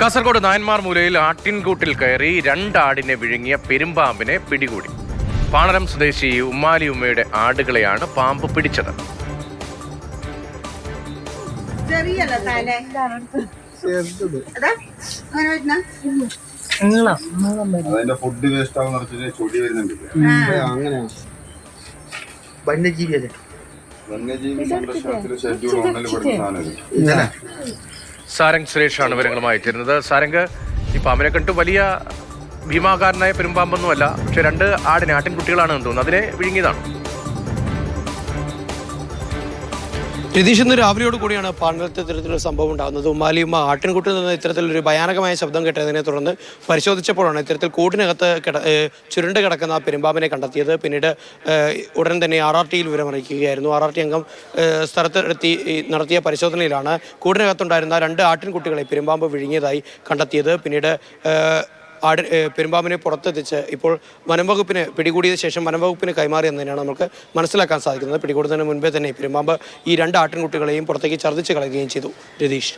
കാസർഗോഡ് നായന്മാർ മൂലയിൽ ആട്ടിൻകൂട്ടിൽ കയറി രണ്ടാടിനെ വിഴുങ്ങിയ പെരുമ്പാമ്പിനെ പിടികൂടി. പാണരം സ്വദേശി ഉമ്മാലി ഉമ്മയുടെ ആടുകളെയാണ് പാമ്പ് പിടിച്ചത്. വന്യജീവി ഫുഡ് വേസ്റ്റ് ആവുന്ന പറഞ്ഞാൽ ചൊടി വരുന്നുണ്ട് അങ്ങനെ വന്യജീവിയല്ലേ? വന്യജീവി സംരക്ഷണത്തിൽ ഷെഡ്യൂൾ ഒന്നിൽ പെടുന്ന സാധനം. സാരംഗ് സുരേഷാണ് വിവരങ്ങളുമായി ചേരുന്നത് സാരംഗ് ഈ അവനെ കണ്ടു വലിയ ഭീമാകാരനായ പെരുമ്പാമ്പൊന്നുമല്ല പക്ഷെ രണ്ട് ആടിനെ ആട്ടിൻകുട്ടികളാണെന്ന് തോന്നുന്നു. അതിനെ വിഴുങ്ങിയതാണ്? രതീഷ് ഇന്ന് രാവിലെയോട് കൂടിയാണ് പാണ്ഡലത്തെ ഇത്തരത്തിലൊരു സംഭവം ഉണ്ടാകുന്നത്. ഉമ്മാലിയുമ്മ ആട്ടിൻകൂട്ടിൽ നിന്ന് ഇത്തരത്തിലൊരു ഭയാനകമായ ശബ്ദം കേട്ടതിനെ തുടർന്ന് പരിശോധിച്ചപ്പോഴാണ് ഇത്തരത്തിൽ കൂട്ടിനകത്ത് കിട ചുരുണ്ട് കിടക്കുന്ന പെരുമ്പാമ്പിനെ കണ്ടെത്തിയത്. പിന്നീട് ഉടൻ തന്നെ ആർ ആർ ടിയിൽ വിവരമറിയിക്കുകയായിരുന്നു. ആർ ആർ ടി അംഗം സ്ഥലത്തെത്തി നടത്തിയ പരിശോധനയിലാണ് കൂടിനകത്തുണ്ടായിരുന്ന രണ്ട് ആട്ടിൻകുട്ടികളെ പെരുമ്പാമ്പ് വിഴുങ്ങിയതായി കണ്ടെത്തിയത്. പിന്നീട് ആട് പെരുമ്പാമ്പിനെ പുറത്തെത്തിച്ച് ഇപ്പോൾ വനംവകുപ്പിന് പിടികൂടിയ ശേഷം വനംവകുപ്പിന് കൈമാറി തന്നെയാണ് നമുക്ക് മനസ്സിലാക്കാൻ സാധിക്കുന്നത്. പിടികൂടുന്നതിന് മുൻപേ തന്നെ പെരുമ്പാമ്പ് ഈ രണ്ട് ആട്ടിൻകുട്ടികളെയും പുറത്തേക്ക് ഛർദ്ദിച്ച് കളയുകയും ചെയ്തു. രതീഷ്.